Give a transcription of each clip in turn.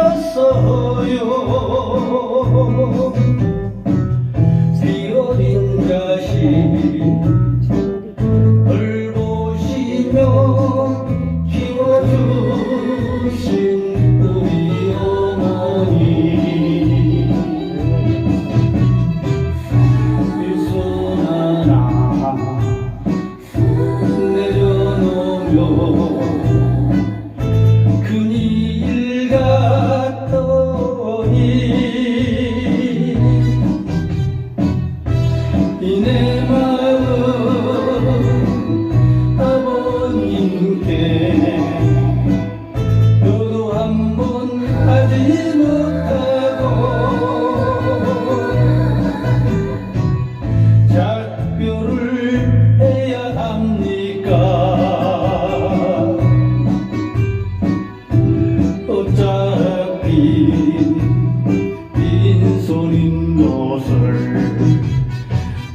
였어요. 비어린 자식 돌보시며 키워주신 우리 어머니. 일손 하나 내려놓으며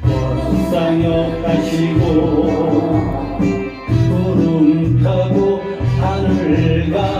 꽃상여 가시고 구름 타고 하늘 가